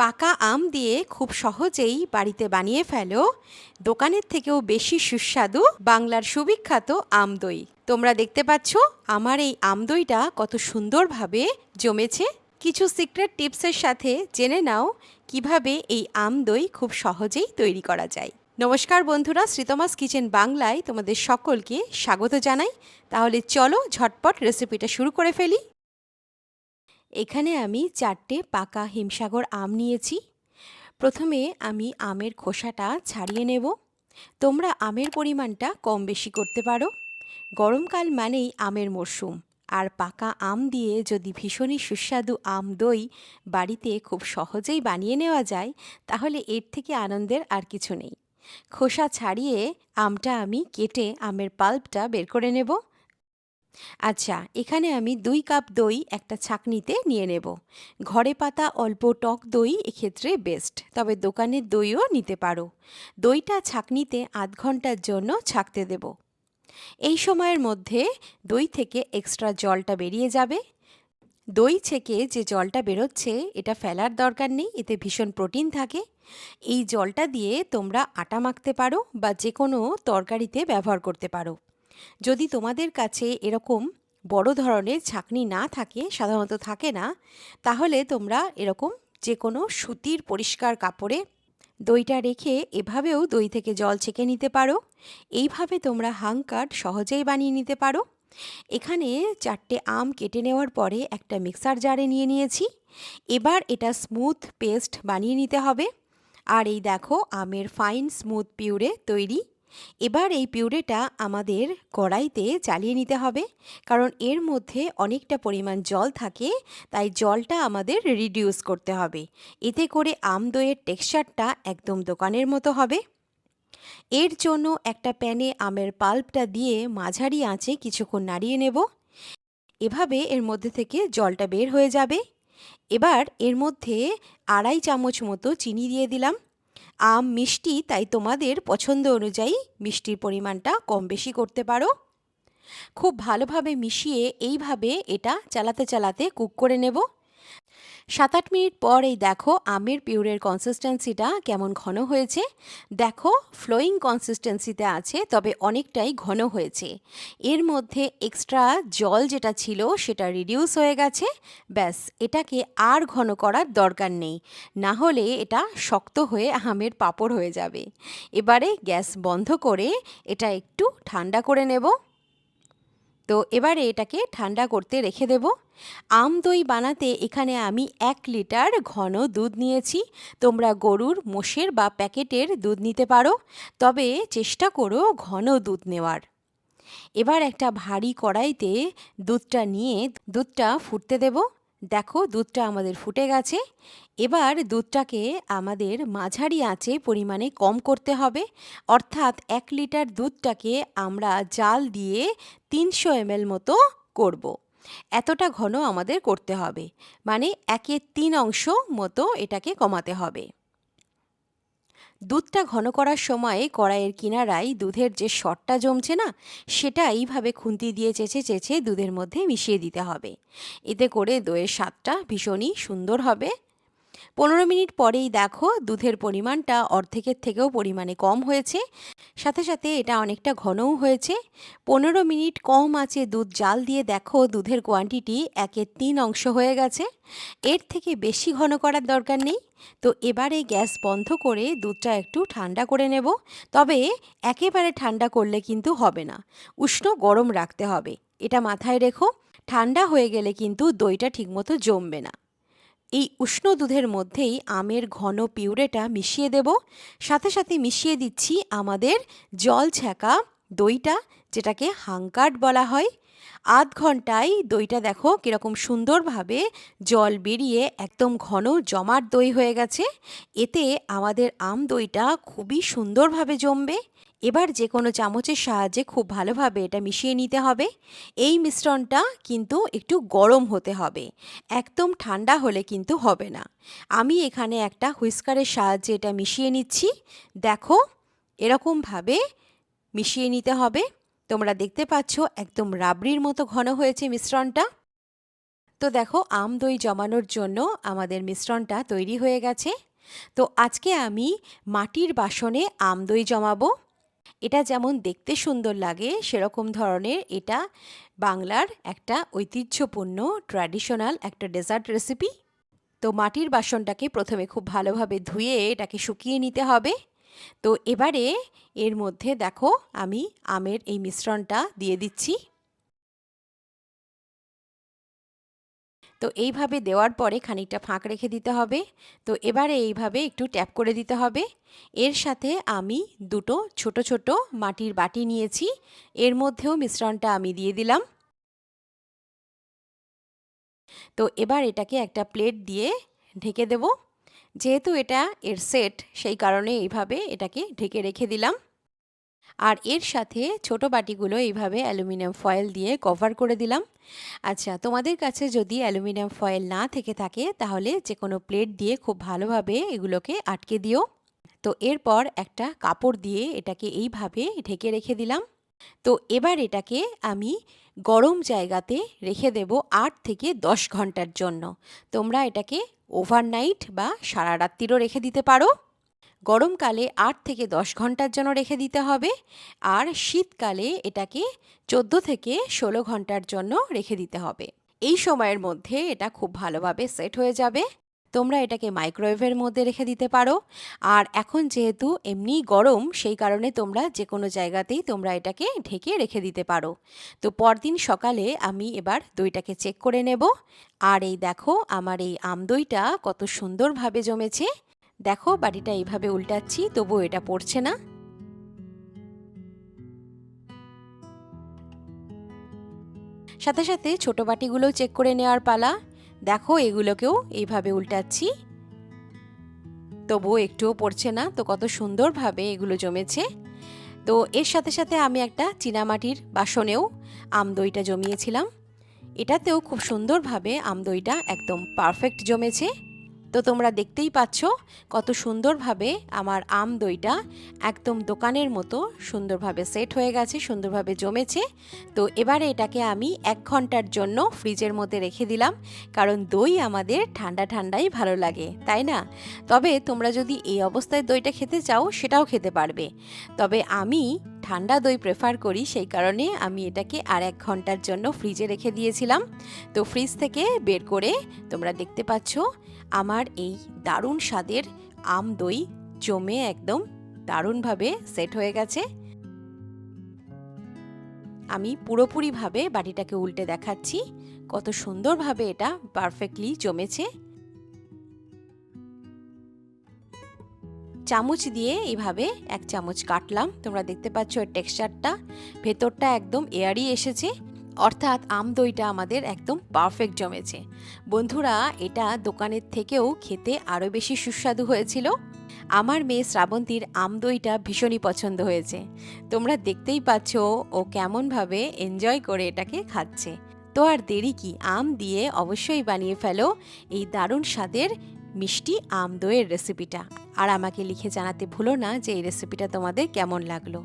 পাকা আম দিয়ে খুব সহজেই বাড়িতে বানিয়ে ফেলো। দোকানের থেকেও বেশি সুস্বাদু বাংলার সুবিখ্যাত আম দই। তোমরা দেখতে পাচ্ছ, আমার এই আম দইটা কত সুন্দরভাবে জমেছে। কিছু সিক্রেট টিপসের সাথে জেনে নাও কীভাবে এই আম দই খুব সহজেই তৈরি করা যায়। নমস্কার বন্ধুরা, শ্রীতমাস কিচেন বাংলায় তোমাদের সকলকে স্বাগত জানাই। তাহলে চলো ঝটপট রেসিপিটা শুরু করে ফেলি। এখানে আমি চারটে পাকা হিমসাগর আম নিয়েছি। প্রথমে আমি আমের খোসাটা ছাড়িয়ে নেব। তোমরা আমের পরিমাণটা কম বেশি করতে পারো। গরমকাল মানেই আমের মরশুম। আর পাকা আম দিয়ে যদি ভীষণই সুস্বাদু আম দই বাড়িতে খুব সহজেই বানিয়ে নেওয়া যায়, তাহলে এর থেকে আনন্দের আর কিছু নেই। খোসা ছাড়িয়ে আমটা আমি কেটে আমের পাল্পটা বের করে নেব। আচ্ছা এখানে আমি দুই কাপ দই, একটা ছাকনিতে নিয়ে নেব। ঘরে পাতা অল্প টক দই এক্ষেত্রে বেস্ট তবে দোকানের দইও নিতে পারো। দইটা ছাকনিতে আধ ঘণ্টার জন্য ছাকতে দেব। এই সময়ের মধ্যে দই থেকে এক্সট্রা জলটা বেরিয়ে যাবে। দই থেকে যে জলটা বেরোচ্ছে, এটা ফেলার দরকার নেই, এতে ভীষণ প্রোটিন থাকে। এই জলটা দিয়ে তোমরা আটা মাখতে পারো বা যে কোনো তরকারিতে ব্যবহার করতে পারো। যদি তোমাদের কাছে এরকম বড় ধরনের ছাকনি না থাকে, সাধারণত থাকে না, তাহলে তোমরা এরকম যে কোনো সুতির পরিষ্কার কাপড়ে দইটা রেখে এভাবেও দই থেকে জল ছেঁকে নিতে পারো। এইভাবে তোমরা হাংকাট সহজেই বানিয়ে নিতে পারো। এখানে চারটে আম কেটে নেওয়ার পরে একটা মিক্সার জারে নিয়ে নিয়েছি। এবার এটা স্মুথ পেস্ট বানিয়ে নিতে হবে। আর এই দেখো, আমের ফাইন স্মুথ পিউরে তৈরি এবার এই পিউরেটা আমাদের কড়াইতে চালিয়ে নিতে হবে, কারণ এর মধ্যে অনেকটা পরিমাণ জল থাকে, তাই জলটা আমাদের রিডিউস করতে হবে। এতে করে আম দইয়ের টেক্সচারটা একদম দোকানের মতো হবে। এর জন্য একটা প্যানে আমের পাল্পটা দিয়ে মাঝারি আঁচে কিছুক্ষণ নাড়িয়ে নেব। এভাবে এর মধ্যে থেকে জলটা বের হয়ে যাবে। এবার এর মধ্যে আড়াই চামচ মতো চিনি দিয়ে দিলাম। আম, মিষ্টি, তাই তোমাদের পছন্দ অনুযায়ী মিষ্টির পরিমাণটা কম বেশি করতে পারো। খুব ভালোভাবে মিশিয়ে এইভাবে এটা চালাতে চালাতে কুক করে নেব। সাত আট মিনিট পর এই দেখো আমের পিউরের কনসিস্টেন্সিটা কেমন ঘন হয়েছে। দেখো ফ্লোয়িং কনসিস্টেন্সিতে আছে, তবে অনেকটাই ঘন হয়েছে। এর মধ্যে এক্সট্রা জল যেটা ছিল সেটা রিডিউস হয়ে গেছে। ব্যাস, এটাকে আর ঘন করার দরকার নেই। না হলে এটা শক্ত হয়ে আমের পাপড় হয়ে যাবে। এবারে গ্যাস বন্ধ করে এটা একটু ঠান্ডা করে নেব। তো এবারে এটাকে ঠান্ডা করতে রেখে দেব। আম দই বানাতে এখানে আমি এক লিটার ঘন দুধ নিয়েছি। তোমরা গরুর, মোষের বা প্যাকেটের দুধ নিতে পারো, তবে চেষ্টা করো ঘন দুধ নেওয়ার। এবার একটা ভারী কড়াইতে দুধটা নিয়ে দুধটা ফুটতে দেব। দেখো দুধটা আমাদের ফুটে গেছে। এবার দুধটাকে আমাদের মাঝারি আঁচে পরিমাণে কম করতে হবে। অর্থাৎ এক লিটার দুধটাকে আমরা জাল দিয়ে তিনশো এমএল মতো করব। এতটা ঘন আমাদের করতে হবে। মানে একে তিন অংশ মতো এটাকে কমাতে হবে। দুধটা ঘন করার সময় কড়াইয়ের কিনারায় দুধের যে শটটা জমছে না, সেটা এইভাবে খুন্তি দিয়ে চেঁচে চেঁচে দুধের মধ্যে মিশিয়ে দিতে হবে। এতে করে দইয়ের স্বাদটা ভীষণই সুন্দর হবে। পনেরো মিনিট পরেই দেখো দুধের পরিমাণটা অর্ধেকের থেকেও পরিমাণে কম হয়েছে। সাথে সাথে এটা অনেকটা ঘনও হয়েছে। পনেরো মিনিট কম আছে দুধ জাল দিয়ে দেখো দুধের কোয়ান্টিটি একের তিন অংশ হয়ে গেছে। এর থেকে বেশি ঘন করার দরকার নেই। তো এবারে গ্যাস বন্ধ করে দুধটা একটু ঠান্ডা করে নেব। তবে একেবারে ঠান্ডা করলে কিন্তু হবে না। উষ্ণ গরম রাখতে হবে। এটা মাথায় রেখো। ঠান্ডা হয়ে গেলে কিন্তু দইটা ঠিকমতো জমবে না। এই উষ্ণ দুধের মধ্যেই আমের ঘন পিউরেটা মিশিয়ে দেব। সাথে সাথে মিশিয়ে দিচ্ছি আমাদের জল ছ্যাঁকা দইটা, যেটাকে হাঙ্কাট বলা হয়। আধ ঘন্টায় দইটা দেখো কীরকম সুন্দরভাবে জল বেরিয়ে একদম ঘন জমাট দই হয়ে গেছে। এতে আমাদের আম দইটা খুবই সুন্দরভাবে জমবে। এবার যে কোনো চামচের সাহায্যে খুব ভালোভাবে এটা মিশিয়ে নিতে হবে। এই মিশ্রণটা কিন্তু একটু গরম হতে হবে। একদম ঠান্ডা হলে কিন্তু হবে না। আমি এখানে একটা হুইস্কারের সাহায্যে এটা মিশিয়ে নিচ্ছি। দেখো, এরকমভাবে মিশিয়ে নিতে হবে। তোমরা দেখতে পাচ্ছ একদম রাবড়ির মতো ঘন হয়েছে মিশ্রণটা। তো দেখো, আম দই জমানোর জন্য আমাদের মিশ্রণটা তৈরি হয়ে গেছে। তো আজকে আমি মাটির বাসনে আম দই জমাবো। এটা যেমন দেখতে সুন্দর লাগে, সেরকম ধরনের এটা বাংলার একটা ঐতিহ্যপূর্ণ ট্র্যাডিশনাল একটা ডেজার্ট রেসিপি তো মাটির বাসনটাকে প্রথমে খুব ভালোভাবে ধুয়ে এটাকে শুকিয়ে নিতে হবে। তো এবারে এর মধ্যে দেখো আমি আমের এই মিশ্রণটা দিয়ে দিচ্ছি। তো এইভাবে দেওয়ার পরে খানিকটা ফাঁক রেখে দিতে হবে। তো এবারে এইভাবে একটু ট্যাপ করে দিতে হবে। এর সাথে আমি দুটো ছোট ছোট মাটির বাটি নিয়েছি। এর মধ্যেও মিশ্রণটা আমি দিয়ে দিলাম। তো এবার এটাকে একটা প্লেট দিয়ে ঢেকে দেব। যেহেতু এটা এর সেট, সেই কারণে এইভাবে এটাকে ঢেকে রেখে দিলাম। আর এর সাথে ছোট বাটিগুলো এইভাবে অ্যালুমিনিয়াম ফয়েল দিয়ে কভার করে দিলাম। আচ্ছা তোমাদের কাছে যদি অ্যালুমিনিয়াম ফয়েল না থেকে থাকে, তাহলে যে কোনো প্লেট দিয়ে খুব ভালোভাবে এগুলোকে আটকে দিও। তো এরপর একটা কাপড় দিয়ে এটাকে এইভাবে ঢেকে রেখে দিলাম। তো এবার এটাকে আমি গরম জায়গাতে রেখে দেব আট থেকে দশ ঘণ্টার জন্য। তোমরা এটাকে ওভারনাইট বা সারা রাত্রিরও রেখে দিতে পারো। গরমকালে আট থেকে দশ ঘণ্টার জন্য রেখে দিতে হবে। আর শীতকালে এটাকে চোদ্দ থেকে ষোলো ঘণ্টার জন্য রেখে দিতে হবে। এই সময়ের মধ্যে এটা খুব ভালোভাবে সেট হয়ে যাবে। তোমরা এটাকে মাইক্রোওয়েভের মধ্যে রেখে দিতে পারো। আর এখন যেহেতু এমনি গরম, সেই কারণে তোমরা যে কোনো জায়গাতেই তোমরা এটাকে ঢেকে রেখে দিতে পারো। তো পরদিন সকালে আমি এবার দইটাকে চেক করে নেব। আর এই দেখো, আমার এই আম দইটা কত সুন্দরভাবে জমেছে। দেখো বাড়িটা এইভাবে উল্টাচ্ছি, তবুও এটা পড়ছে না। সাথে সাথে ছোট বাটিগুলোও চেক করে নেওয়ার পালা। দেখো এগুলোকেও এইভাবে উল্টাচ্ছি। তবুও একটুও পড়ছে না, তো কত সুন্দরভাবে এগুলো জমেছে। তো এর সাথে সাথে আমি একটা চীনামাটির বাসনেও আম দইটা জমিয়েছিলাম। এটাতেও খুব সুন্দরভাবে আম দইটা একদম পারফেক্ট জমেছে। তো তোমরা দেখতেই পাচ্ছ কত সুন্দরভাবে আমার আম দইটা একদম দোকানের মতো সুন্দরভাবে সেট হয়ে গেছে, সুন্দরভাবে জমেছে। তো এবারে এটাকে আমি এক ঘণ্টার জন্য ফ্রিজের মধ্যে রেখে দিলাম, কারণ দই আমাদের ঠান্ডা ঠান্ডাই ভালো লাগে, তাই না? তবে তোমরা যদি এই অবস্থায় দইটা খেতে চাও, সেটাও খেতে পারবে। তবে আমি ঠান্ডা দই প্রেফার করি, সেই কারণে আমি এটাকে আর এক ঘণ্টার জন্য ফ্রিজে রেখে দিয়েছিলাম। তো ফ্রিজ থেকে বের করে তোমরা দেখতে পাচ্ছ, আমার এই দারুণ স্বাদের আম দই জমে একদম দারুণভাবে সেট হয়ে গেছে। আমি পুরোপুরিভাবে বাটিটাকে উল্টে দেখাচ্ছি, কত সুন্দরভাবে এটা পারফেক্টলি জমেছে। চামচ দিয়ে এইভাবে এক চামচ কাটলাম। তোমরা দেখতে পাচ্ছ এর টেক্সচারটা। ভেতরটা একদম এয়ারি এসেছে। অর্থাৎ আম দইটা আমাদের একদম পারফেক্ট জমেছে। বন্ধুরা, এটা দোকানের থেকেও খেতে আরও বেশি সুস্বাদু হয়েছিল। আমার মেয়ে শ্রাবন্তীর আম দইটা ভীষণই পছন্দ হয়েছে। তোমরা দেখতেই পাচ্ছ ও কেমনভাবে এনজয় করে এটাকে খাচ্ছে। তো আর দেরি কি, আম দিয়ে অবশ্যই বানিয়ে ফেলো। এই দারুণ স্বাদের মিষ্টি আম দইয়ের রেসিপিটা আর আমাকে লিখে জানাতে ভুলো না যে এই রেসিপিটা তোমাদের কেমন লাগল।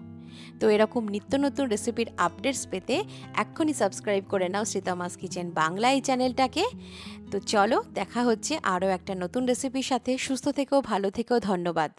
তো এরকম নিত্য নতুন রেসিপির আপডেটস পেতে এক্ষুনি সাবস্ক্রাইব করে নাও শ্রীতমাস কিচেন বাংলা এই চ্যানেলটাকে তো চলো, দেখা হচ্ছে আরও একটা নতুন রেসিপির সাথে। সুস্থ থেকেও ভালো থেকেও ধন্যবাদ।